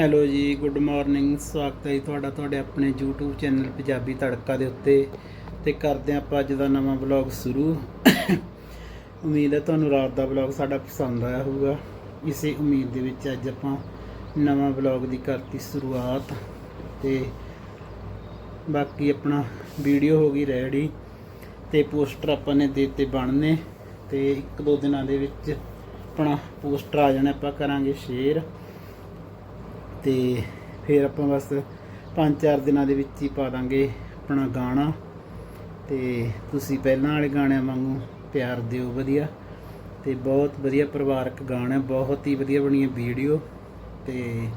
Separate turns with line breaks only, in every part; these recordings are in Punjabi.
ਹੈਲੋ ਜੀ, ਗੁੱਡ ਮਾਰਨਿੰਗ, ਸਵਾਗਤ ਹੈ ਜੀ ਤੁਹਾਡਾ, ਤੁਹਾਡੇ ਆਪਣੇ YouTube ਚੈਨਲ ਪੰਜਾਬੀ ਤੜਕਾ ਦੇ ਉੱਤੇ ਤੇ ਕਰਦੇ ਹਾਂ ਆਪਾਂ ਅੱਜ ਦਾ ਨਵਾਂ ਵਲੌਗ ਸ਼ੁਰੂ। ਉਮੀਦ ਹੈ ਤੁਹਾਨੂੰ ਰਾਤ ਦਾ ਵਲੌਗ ਸਾਡਾ ਪਸੰਦ ਆਇਆ ਹੋਊਗਾ। ਇਸੇ ਉਮੀਦ ਦੇ ਵਿੱਚ ਅੱਜ ਆਪਾਂ ਨਵਾਂ ਵਲੌਗ ਦੀ ਕਰਤੀ ਸ਼ੁਰੂਆਤ ਤੇ ਬਾਕੀ ਆਪਣਾ ਵੀਡੀਓ ਹੋ ਗਈ ਰੈਡੀ ਤੇ ਪੋਸਟਰ ਆਪਾਂ ਨੇ ਦੇ ਦਿੱਤੇ ਬਣਨੇ ਤੇ ਇੱਕ ਦੋ ਦਿਨਾਂ ਦੇ ਵਿੱਚ ਆਪਣਾ ਪੋਸਟਰ ਆ ਜਾਣਾ, ਆਪਾਂ ਕਰਾਂਗੇ ਸ਼ੇਅਰ ਤੇ ਫਿਰ ਆਪਾਂ ਬਸ 5-4 ਦਿਨਾਂ ਦੇ ਵਿੱਚ ਹੀ ਪਾ ਦਾਂਗੇ ਆਪਣਾ ਗਾਣਾ। ਤੇ ਤੁਸੀਂ ਪਹਿਲਾਂ ਵਾਲੇ ਗਾਣਿਆਂ ਵਾਂਗੂ ਪਿਆਰ ਦਿਓ ਵਧੀਆ। ਤੇ ਬਹੁਤ ਵਧੀਆ ਪਰਿਵਾਰਕ ਗਾਣਾ, ਬਹੁਤ ਹੀ ਵਧੀਆ ਬਣੀ ਹੈ ਵੀਡੀਓ। ਤੇ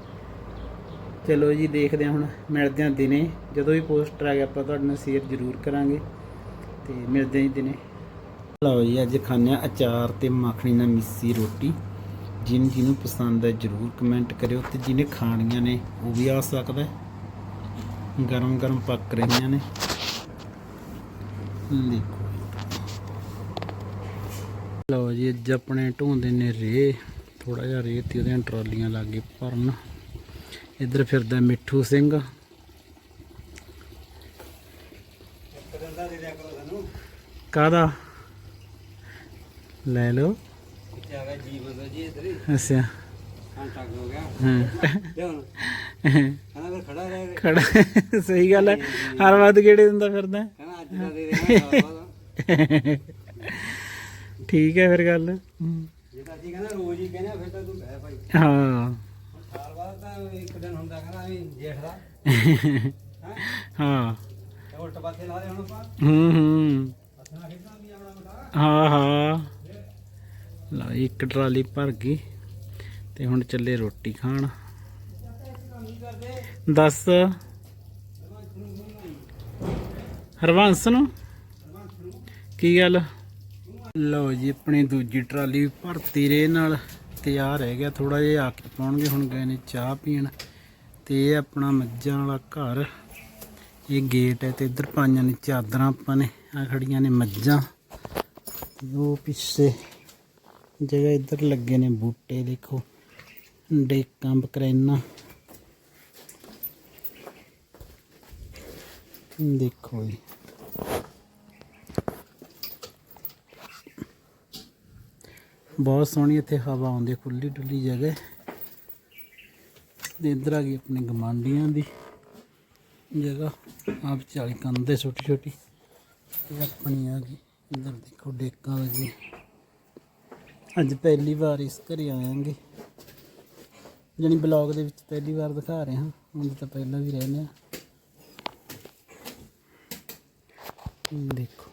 ਚਲੋ ਜੀ, ਦੇਖਦੇ ਹਾਂ ਹੁਣ, ਮਿਲਦੇ ਹਾਂ ਦਿਨੇ। ਜਦੋਂ ਵੀ ਪੋਸਟਰ ਆ ਗਿਆ, ਆਪਾਂ ਤੁਹਾਡੇ ਨਾਲ ਸ਼ੇਅਰ ਜ਼ਰੂਰ ਕਰਾਂਗੇ। ਤੇ ਮਿਲਦੇ ਹਾਂ ਦਿਨੇ। ਲਓ ਜੀ, ਅੱਜ ਖਾਂਦੇ ਹਾਂ ਅਚਾਰ ਤੇ ਮੱਖਣੀ ਨਾਲ ਮਿੱਸੀ ਰੋਟੀ। ਜਿਹਨੂੰ ਜਿਹਨੂੰ ਪਸੰਦ ਹੈ ਜਰੂਰ ਕਮੈਂਟ ਕਰਿਓ ਤੇ ਜਿਹਨੇ ਖਾਣੀਆਂ ਨੇ ਉਹ ਵੀ ਆ ਸਕਦਾ ਗਰਮ ਗਰਮ ਪੱਕ ਰਹੀਆਂ ਨੇ। ਦੇਖੋ ਲਓ ਜੀ, ਅੱਜ ਆਪਣੇ ਢੋਂਦੇ ਨੇ ਰੇ ਥੋੜਾ ਜਿਹਾ ਰੇਤ ਤੇ ਉਹਦੀਆਂ ਟਰਾਲੀਆਂ ਲਾਗੇ ਭਰਨ। ਇੱਧਰ ਫਿਰਦਾ ਮਿੱਠੂ ਸਿੰਘ। ਕਾਦਾ ਲੈ ਲਓ।
ਜਾਗਾ ਜੀਵਨ ਦਾ ਜੀ ਇਧਰ ਹੀ।
ਅੱਛਾ।
ਕੰਟੈਕਟ ਹੋ ਗਿਆ।
ਹਾਂ।
ਤੇ ਹੁਣ? ਕਹਿੰਦਾ ਫਿਰ ਖੜਾ ਰਹਿ ਗਿਆ
ਖੜਾ। ਸਹੀ ਗੱਲ ਹੈ। ਹਰ ਵਾਰ ਕਿਹੜੇ ਦਿੰਦਾ ਫਿਰਦਾ?
ਕਹਿੰਦਾ ਅੱਜ ਦਾ ਦੇ ਦੇਣਾ
ਠੀਕ ਹੈ ਫਿਰ ਗੱਲ। ਹਮ,
ਜੇ ਤਾਂ ਜੀ ਕਹਿੰਦਾ ਰੋਜ਼ ਹੀ ਕਹਿੰਦਾ ਫਿਰ ਤਾਂ ਤੂੰ ਬਹਿ ਭਾਈ।
ਹਾਂ।
ਹੁਣ ਸਾਲ ਬਾਅਦ ਤਾਂ ਇੱਕ ਦਿਨ ਹੁੰਦਾ ਕਹਿੰਦਾ ਵੀ ਜੇਠ ਦਾ। ਹੈ।
ਹਾਂ
ਤੇ ਉਲਟ ਪਾਸੇ ਲਾ ਦੇ ਹੁਣ ਆਪਾਂ।
ਹੂੰ ਹੂੰ।
ਹੱਸਣਾ ਖੇਡਣਾ ਵੀ ਆਪਣਾ ਮੁੰਡਾ।
ਹਾਂ ਹਾਂ। ਲਾ ਇੱਕ ਟਰਾਲੀ ਭਰ ਗਈ ਤੇ ਹੁਣ ਚੱਲੇ ਰੋਟੀ ਖਾਣ। ਦੱਸ। ਹਰਵੰਸ ਨੂੰ? ਕੀ ਗੱਲ? ਲਓ ਜੀ, ਆਪਣੀ ਦੂਜੀ ਟਰਾਲੀ ਭਰਤੀ ਰੇ ਨਾਲ ਤਿਆਰ ਆ ਰਹਿ ਗਿਆ। ਥੋੜਾ ਜਿਹਾ ਆ ਕੇ ਪਾਉਣਗੇ, ਹੁਣ ਗਏ ਨੇ ਚਾਹ ਪੀਣ। ਤੇ ਇਹ ਆਪਣਾ ਮੱਝਾਂ ਵਾਲਾ ਘਰ। ਇਹ ਗੇਟ ਹੈ ਤੇ ਇੱਧਰ ਪਾਈਆਂ ਨੇ ਚਾਦਰਾਂ ਆਪਾਂ ਨੇ ਆ ਖੜੀਆਂ ਨੇ ਮੱਝਾਂ। ਉਹ ਪਿੱਛੇ ਜਗ੍ਹਾ ਇੱਧਰ ਲੱਗੇ ਨੇ ਬੂਟੇ, ਦੇਖੋ। ਡੇਕਾਂ, ਬਕਰੈਨਾ। ਦੇਖੋ ਜੀ। ਬਹੁਤ ਸੋਹਣੀ ਇੱਥੇ ਹਵਾ ਆਉਂਦੀ ਖੁੱਲੀ ਡੁੱਲੀ ਜਗ੍ਹਾ। ਤੇ ਇੱਧਰ ਆ ਗਈ ਆਪਣੇ ਗਮਾਂਡੀਆਂ ਦੀ ਜਗ੍ਹਾ। ਆਪ ਚਾਲੀ ਕੰਦੇ ਛੋਟੀ ਛੋਟੀ ਤੇ ਆਪਣੀ ਆ ਗਈ। ਇੱਧਰ ਦੇਖੋ, ਡੇਕਾਂ ਲੱਗੀ ਅੱਜ ਪਹਿਲੀ ਵਾਰ ਇਸ ਘਰੇ ਆਇਆਂਗੇ। ਜਾਣੀ ਬਲੌਗ ਦੇ ਵਿੱਚ ਪਹਿਲੀ ਵਾਰ ਦਿਖਾ ਰਹੇ ਹਾਂ। ਹੁਣ ਤਾਂ ਪਹਿਲਾਂ ਵੀ ਰਹਿੰਦੇ ਆ ਦੇਖੋ।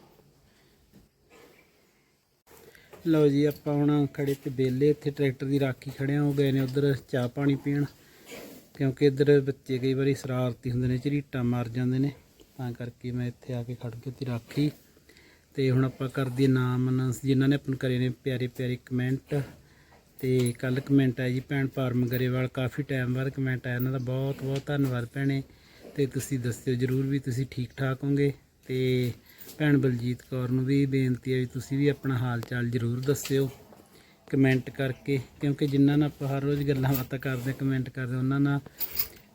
ਲਓ ਜੀ, ਆਪਾਂ ਹੁਣ ਖੜੇ ਤੇ ਬੇਲੇ ਇੱਥੇ, ਟਰੈਕਟਰ ਦੀ ਰਾਖੀ ਖੜੇ ਹੋ। ਗਏ ਨੇ ਉਧਰ ਚਾਹ ਪਾਣੀ ਪੀਣ। ਕਿਉਂਕਿ ਇੱਧਰ ਬੱਚੇ ਕਈ ਵਾਰੀ ਸ਼ਰਾਰਤੀ ਹੁੰਦੇ ਨੇ, ਝਰੀਟਾਂ ਮਾਰ ਜਾਂਦੇ ਨੇ। ਤਾਂ ਕਰਕੇ ਮੈਂ ਇੱਥੇ ਆ ਕੇ ਖੜ ਕੇ ਤੇ ਰਾਖੀ ਤੇ ਹੁਣ ਆਪਾਂ ਕਰਦੇ ਨਾਮ ਅਨਾਉਂਸ ਜਿਨ੍ਹਾਂ ਨੇ ਆਪਣ ਕਰੇ ਨੇ ਪਿਆਰੇ ਪਿਆਰੇ ਕਮੈਂਟ ਤੇ ਕੱਲ ਕਮੈਂਟ ਆਇਆ ਜੀ ਭੈਣ ਪਰਮ ਗਰੇਵਾਲ, ਕਾਫੀ ਟਾਈਮ ਬਾਅਦ ਕਮੈਂਟ ਆਇਆ ਉਹਨਾਂ ਦਾ ਬਹੁਤ ਬਹੁਤ ਧੰਨਵਾਦ ਭੈਣੇ। ਤੇ ਤੁਸੀਂ ਦੱਸਿਓ ਜਰੂਰ ਵੀ ਤੁਸੀਂ ਠੀਕ ਠਾਕ ਹੋਗੇ ਤੇ ਭੈਣ ਬਲਜੀਤ ਕੌਰ ਨੂੰ ਵੀ ਬੇਨਤੀ ਹੈ ਵੀ ਤੁਸੀਂ ਵੀ ਆਪਣਾ ਹਾਲ ਚਾਲ ਜਰੂਰ ਦੱਸਿਓ ਕਮੈਂਟ ਕਰਕੇ। ਕਿਉਂਕਿ ਜਿਨ੍ਹਾਂ ਨਾਲ ਆਪਾਂ ਹਰ ਰੋਜ਼ ਗੱਲਾਂ ਬਾਤਾਂ ਕਰਦੇ ਕਮੈਂਟ ਕਰਦੇ ਉਹਨਾਂ ਨਾਲ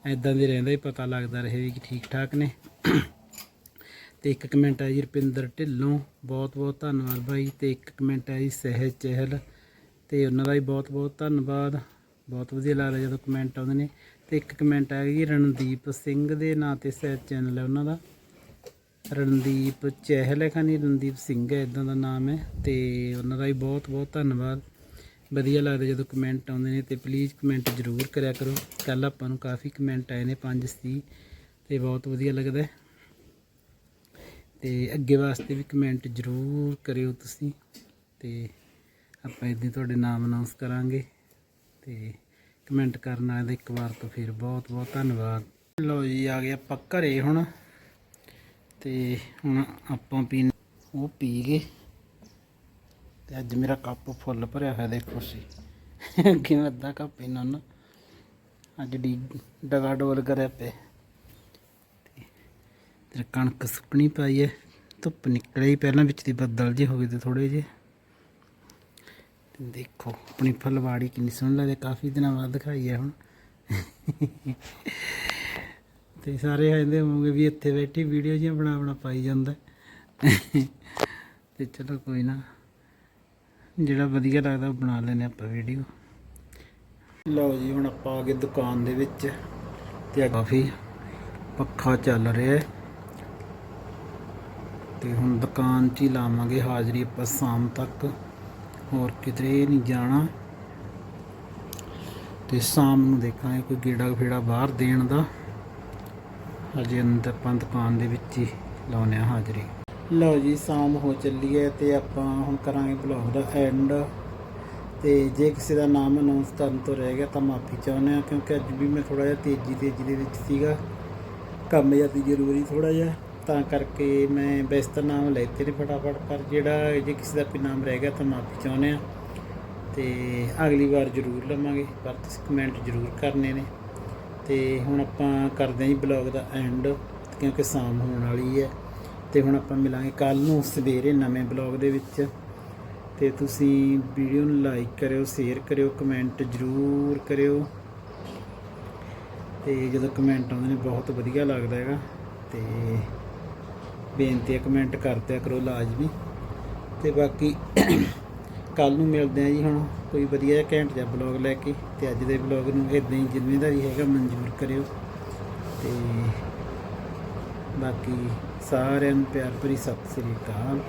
ਐਦਾਂ ਦੇ ਰਹਿੰਦਾ ਹੀ ਪਤਾ ਲੱਗਦਾ ਰਹੇ ਵੀ ਕਿ ਠੀਕ ਠਾਕ ਨੇ। ਤੇ ਇੱਕ ਕਮੈਂਟ ਆਇਆ ਜੀ ਰੁਪਿੰਦਰ ਢਿੱਲੋਂ, ਬਹੁਤ ਬਹੁਤ ਧੰਨਵਾਦ ਬਾਈ ਤੇ ਇੱਕ ਕਮੈਂਟ ਆਇਆ ਜੀ ਸਹਿਜ ਚਹਿਲ ਤੇ ਉਹਨਾਂ ਦਾ ਵੀ ਬਹੁਤ ਬਹੁਤ ਧੰਨਵਾਦ, ਬਹੁਤ ਵਧੀਆ ਲੱਗਦਾ ਜਦੋਂ ਕਮੈਂਟ ਆਉਂਦੇ ਨੇ ਤੇ ਇੱਕ ਕਮੈਂਟ ਆਇਆ ਜੀ ਰਣਦੀਪ ਸਿੰਘ ਦੇ ਨਾਂ ਤੇ ਸਹਿਜ ਚੈਨਲ ਹੈ ਉਹਨਾਂ ਦਾ, ਰਣਦੀਪ ਚਹਿਲ ਹੈ ਖਾਨੀ, ਰਣਦੀਪ ਸਿੰਘ ਹੈ ਇਦਾਂ ਦਾ ਨਾਮ ਹੈ ਤੇ ਉਹਨਾਂ ਦਾ ਵੀ ਬਹੁਤ ਬਹੁਤ ਧੰਨਵਾਦ, ਵਧੀਆ ਲੱਗਦਾ ਜਦੋਂ ਕਮੈਂਟ ਆਉਂਦੇ ਨੇ ਤੇ ਪਲੀਜ਼ ਕਮੈਂਟ ਜ਼ਰੂਰ ਕਰਿਆ ਕਰੋ ਕੱਲ ਆਪਾਂ ਨੂੰ ਕਾਫੀ ਕਮੈਂਟ ਆਏ ਨੇ ਪੰਜ ਸੀ ਤੇ ਬਹੁਤ ਵਧੀਆ ਲੱਗਦਾ ਤੇ ਅੱਗੇ ਵਾਸਤੇ ਵੀ ਕਮੈਂਟ ਜ਼ਰੂਰ ਕਰਿਓ ਤੁਸੀਂ ਤੇ ਆਪਾਂ ਇਦਾਂ ਤੁਹਾਡੇ ਨਾਮ ਅਨਾਉਂਸ ਕਰਾਂਗੇ ਤੇ ਕਮੈਂਟ ਕਰਨ ਵਾਲੇ ਦਾ ਇੱਕ ਵਾਰ ਤੋਂ ਫਿਰ ਬਹੁਤ ਬਹੁਤ ਧੰਨਵਾਦ। ਲਓ ਜੀ, ਆ ਗਏ ਆਪਾਂ ਘਰੇ ਹੁਣ ਤੇ ਹੁਣ ਆਪਾਂ ਪੀ ਉਹ ਪੀ ਗਏ ਤੇ ਅੱਜ ਮੇਰਾ ਕੱਪ ਫੁੱਲ ਭਰਿਆ ਹੋਇਆ ਦੇਖੋ ਸੀ ਅੱਗੇ ਮੈਂ ਅੱਧਾ ਕੱਪ ਪੀਣਾ ਨਾ ਅੱਜ ਡੀ ਡਗਾ ਡੋਲ ਕਰਿਆ ਪਏ ਤੇ ਕਣਕ ਸੁੱਕਣੀ ਪਾਈ ਹੈ ਧੁੱਪ ਨਿਕਲੇ ਹੀ ਪਹਿਲਾਂ ਵਿੱਚ ਦੀ ਬੱਦਲ ਜੇ ਹੋ ਗਏ ਤੇ ਥੋੜੇ ਜੇ ਦੇਖੋ, ਆਪਣੀ ਫਲਵਾੜੀ ਕਿੰਨੀ ਸੋਹਣੀ ਲੱਗਦੀ, ਕਾਫੀ ਦਿਨਾਂ ਬਾਅਦ ਦਿਖਾਈ ਹੈ ਹੁਣ। ਤੇ ਸਾਰੇ ਕਹਿੰਦੇ ਹੋਣਗੇ ਵੀ ਇੱਥੇ ਬੈਠੀ, ਵੀਡੀਓ ਜਿਹੀਆਂ ਬਣਾ ਬਣਾ ਪਾਈ ਜਾਂਦਾ। ਤੇ ਚਲੋ ਕੋਈ ਨਾ, ਜਿਹੜਾ ਵਧੀਆ ਲੱਗਦਾ ਉਹ ਬਣਾ ਲੈਨੇ ਆਪਾਂ ਵੀਡੀਓ। ਲਓ ਜੀ, ਹੁਣ ਆਪਾਂ ਆ ਗਏ ਦੁਕਾਨ ਦੇ ਵਿੱਚ ਤੇ ਕਾਫੀ ਪੱਖਾ ਚੱਲ ਰਿਹਾ ਹੈ ਤੇ ਹੁਣ ਦੁਕਾਨ 'ਚ ਹੀ ਲਾਵਾਂਗੇ ਹਾਜ਼ਰੀ ਆਪਾਂ ਸ਼ਾਮ ਤੱਕ। ਹੋਰ ਕਿਧਰੇ ਨਹੀਂ ਜਾਣਾ। ਤੇ ਸ਼ਾਮ ਨੂੰ ਦੇਖਾਂਗੇ ਕੋਈ ਗੇੜਾ ਫੇੜਾ ਬਾਹਰ ਦੇਣ ਦਾ। ਹਜੇ ਅੰਦਰ ਆਪਾਂ ਦੁਕਾਨ ਦੇ ਵਿੱਚ ਹੀ ਲਾਉਨੇ ਆ ਹਾਜ਼ਰੀ। ਲਓ ਜੀ, ਸ਼ਾਮ ਹੋ ਚੱਲੀ ਹੈ ਤੇ ਆਪਾਂ ਹੁਣ ਕਰਾਂਗੇ ਬਲੌਗ ਦਾ ਐਂਡ ਤੇ ਜੇ ਕਿਸੇ ਦਾ ਨਾਮ ਅਨਾਉਂਸ ਕਰਨ ਤੋਂ ਰਹਿ ਗਿਆ ਤਾਂ ਮਾਫੀ ਚਾਹੁੰਦੇ ਆ ਕਿਉਂਕਿ ਅੱਜ ਵੀ ਮੈਂ ਥੋੜਾ ਜਿਹਾ ਤੇਜ਼ੀ ਤੇਜ਼ੀ ਦੇ ਵਿੱਚ ਸੀਗਾ। ਕੰਮ ਜ਼ਿਆਦਾ ਜ਼ਰੂਰੀ ਥੋੜਾ ਜਿਹਾ। ਤਾਂ ਕਰਕੇ ਮੈਂ ਵੈਸੇ ਤਾਂ ਨਾਮ ਲੈਤੇ ਨੇ ਫਟਾਫਟ, ਪਰ ਜਿਹੜਾ ਜੇ ਕਿਸੇ ਦਾ ਕੋਈ ਨਾਮ ਰਹਿ ਗਿਆ ਤਾਂ ਮਾਫੀ ਚਾਹੁੰਦੇ ਆ ਤੇ ਅਗਲੀ ਵਾਰ ਜ਼ਰੂਰ ਲਵਾਂਗੇ, ਪਰ ਤੁਸੀਂ ਕਮੈਂਟ ਜ਼ਰੂਰ ਕਰਨੇ ਨੇ। ਤੇ ਹੁਣ ਆਪਾਂ ਕਰਦੇ ਹਾਂ ਜੀ ਬਲੌਗ ਦਾ ਐਂਡ ਕਿਉਂਕਿ ਸ਼ਾਮ ਹੋਣ ਵਾਲੀ ਹੈ। ਤੇ ਹੁਣ ਆਪਾਂ ਮਿਲਾਂਗੇ ਕੱਲ ਨੂੰ ਸਵੇਰੇ ਨਵੇਂ ਬਲੌਗ ਦੇ ਵਿੱਚ। ਤੇ ਤੁਸੀਂ ਵੀਡੀਓ ਨੂੰ ਲਾਈਕ ਕਰਿਓ ਸ਼ੇਅਰ ਕਰਿਓ ਕਮੈਂਟ ਜ਼ਰੂਰ ਕਰਿਓ। ਤੇ ਜਦੋਂ ਕਮੈਂਟ ਆਉਂਦੇ ਨੇ, ਬਹੁਤ ਵਧੀਆ ਲੱਗਦਾ ਹੈਗਾ। ਤੇ ਬੇਨਤੀ ਹੈ ਕਮੈਂਟ ਕਰਦਿਆ ਕਰੋ ਲਾਜ਼ਮੀ। ਤੇ ਬਾਕੀ ਕੱਲ ਨੂੰ ਮਿਲਦੇ ਆ ਜੀ ਹੁਣ ਕੋਈ ਵਧੀਆ ਜਿਹਾ ਘੈਂਟ ਜਿਹਾ ਬਲੌਗ ਲੈ ਕੇ ਤੇ ਅੱਜ ਦੇ ਬਲੌਗ ਨੂੰ ਇਦਾਂ ਹੀ ਜ਼ਿੰਮੇਵਾਰੀ ਹੈਗਾ, ਮਨਜ਼ੂਰ ਕਰਿਓ। ਤੇ ਬਾਕੀ ਸਾਰਿਆਂ ਨੂੰ ਪਿਆਰ ਭਰੀ ਸਤਿ ਸ੍ਰੀ ਅਕਾਲ।